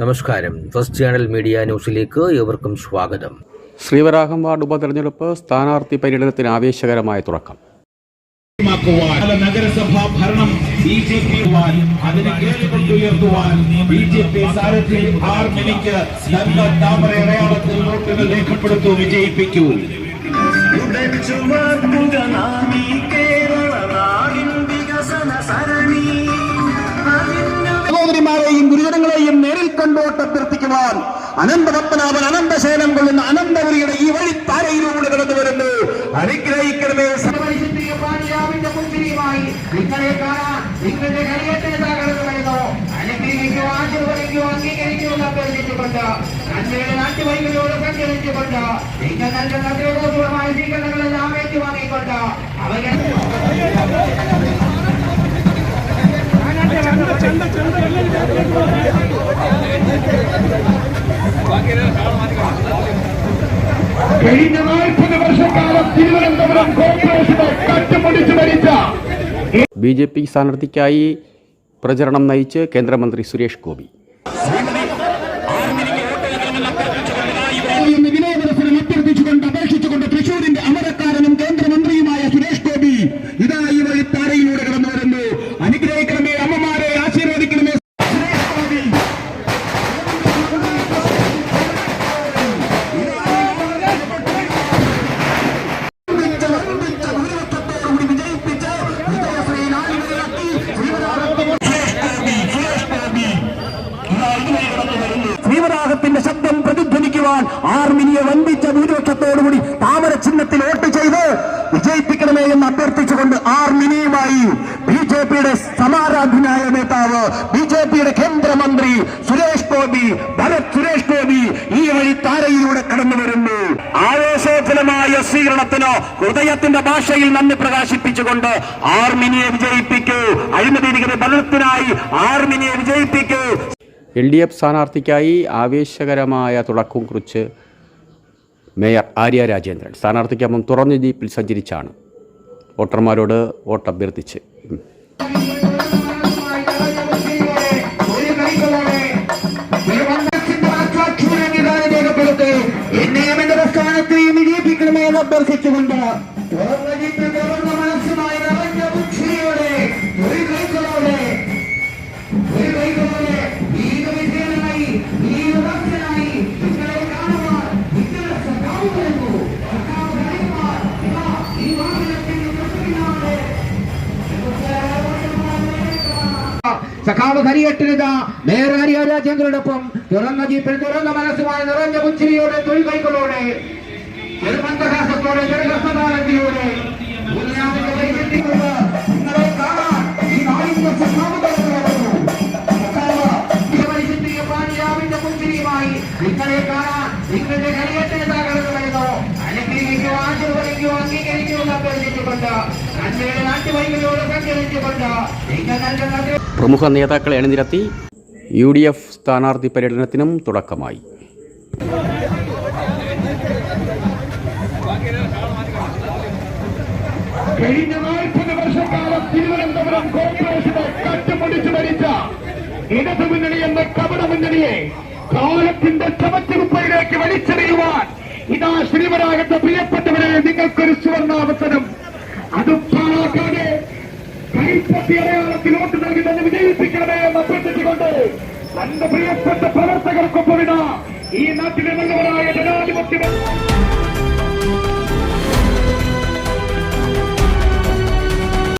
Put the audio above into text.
നമസ്കാരം. First channel media ന്യൂസിലേക്ക് ഏവർക്കും സ്വാഗതം. ശ്രീവരാഹം വാർഡ് ഉപതെരഞ്ഞെടുപ്പ് സ്ഥാനാർത്ഥി പര്യടനത്തിന് ആവേശകരമായ തുടക്കം. നഗരസഭാ ഭരണം ബി ജെ പി അതിനെ കേട്ടുകൊണ്ടുയർത്തുവാൻ ബി ജെ പി സാരഥി ആർ മിനിക്ക് നല്ല താമര അടയാളത്തിൽ വോട്ടുകൾ രേഖപ്പെടുത്തു വിജയിപ്പിക്കൂ. ഉടച്ചുവാർക്കുക നാം പത്മനാഭൻ അനന്തപത്മനാഭൻ അനന്തശേനം കൊള്ളുന്ന അനന്തപുരിയുടെ ഈ വഴി താരയിലൂടെ കടന്നു വരുന്നു. അനുഗ്രഹിക്കണമേ. നിങ്ങളെ കാണാൻ നിങ്ങളുടെ കരിയറ്റേതാ കടന്നു വരുന്നു അനുഗ്രഹിക്കോ ആശീർവദിക്കോ അംഗീകരിക്കോ എന്ന് അഭ്യർത്ഥിച്ചുകൊണ്ട് നന്മയുടെ നാട്ടുവൈകളോട് സഞ്ചരിച്ചുകൊണ്ട് നിങ്ങൾ നല്ല നദ്രോപൂർവമായ സ്വീകരണങ്ങളെല്ലാം ഏറ്റുവാങ്ങിക്കൊണ്ട് അവരെ കഴിഞ്ഞ നാൽപ്പത് വർഷക്കാലം തിരുവനന്തപുരം കോർപ്പറേഷനെ കട്ടുപിടിച്ചു മരിച്ച ബി ജെ പി സ്ഥാനാർത്ഥിക്കായി പ്രചരണം നയിച്ച് കേന്ദ്രമന്ത്രി സുരേഷ് ഗോപി. ആർമിനിയെ വമ്പിച്ച ഭൂരിപക്ഷത്തോടുകൂടി താമര ചിഹ്നത്തിൽ വോട്ട് ചെയ്ത് വിജയിപ്പിക്കണമേ എന്ന് അഭ്യർത്ഥിച്ചുകൊണ്ട് ആർമിനിയുമായി ബി ജെ പിയുടെ സമാരാധനായ നേതാവ് ബി ജെ പിയുടെ കേന്ദ്രമന്ത്രി സുരേഷ് ഗോപി ഭരത് സുരേഷ് ഗോപി ഈ വഴി താരയിലൂടെ കടന്നു വരുന്നു. ആവേശോജനമായ സ്വീകരണത്തിനോ ഹൃദയത്തിന്റെ ഭാഷയിൽ നന്ദി പ്രകാശിപ്പിച്ചുകൊണ്ട് ആർമിനിയെ വിജയിപ്പിക്കൂ. അഴിമതി ഭരണത്തിനായി ആർമിനിയെ വിജയിപ്പിക്കൂ. എൽ ഡി എഫ് സ്ഥാനാർത്ഥിക്കായി ആവേശകരമായ തുടക്കം കുറിച്ച് മേയർ ആര്യ രാജേന്ദ്രൻ. സ്ഥാനാർത്ഥിക്കൊപ്പം തുറന്ന ജീപ്പിൽ സഞ്ചരിച്ചാണ് വോട്ടർമാരോട് വോട്ട് അഭ്യർത്ഥിച്ച് അഭ്യർത്ഥിച്ചുകൊണ്ട് തുറന്ന ജീപ്പിൽ സഖാവ് കരിയട്ടിനിത നേരെ രാജ്യങ്ങളോടൊപ്പം തുറന്ന ജീപ്പിൽ തുറന്ന മനസ്സുമായി നിറഞ്ഞ പുച്ചിരിയോടെ തൊഴിൽ കൈകളോടെ വൈവിധ്യമുള്ള നിങ്ങളെ കാണാൻ ഈ നാടിന്റെ നിങ്ങളുടെ കരിയട്ടിനിത കടന്നു വരുന്നു അനുഗ്രഹിക്കോ പ്രമുഖ നേതാക്കളെ അണിനിരത്തി യു ഡി എഫ് സ്ഥാനാർത്ഥി പര്യടനത്തിനും തുടക്കമായി. കഴിഞ്ഞ നാൽപ്പത് വർഷക്കാലം തിരുവനന്തപുരം കോർപ്പറേഷനെ കട്ടുപിടിച്ചു ഭരിച്ച ഇടതു മുന്നണി എന്ന കപട മുന്നണിയെ കാലത്തിന്റെ ചമച്ചുകുപ്പയിലേക്ക് വലിച്ചെറിയുവാൻ ഇതാ ശ്രീവരാഗത്തെ പ്രിയപ്പെട്ടവരെ നിങ്ങൾക്കൊരു സുവർണാവസരം. അത് പാഴാക്കാതെ കൈപ്പത്തി അടയാളത്തിൽ നൽകി തന്നെ വിജയിപ്പിക്കണമേ എന്ന് അഭ്യർത്ഥിച്ചുകൊണ്ട് തന്റെ പ്രിയപ്പെട്ട പ്രവർത്തകർക്കൊപ്പം ഈ നാട്ടിലെ ജനാധിപത്യ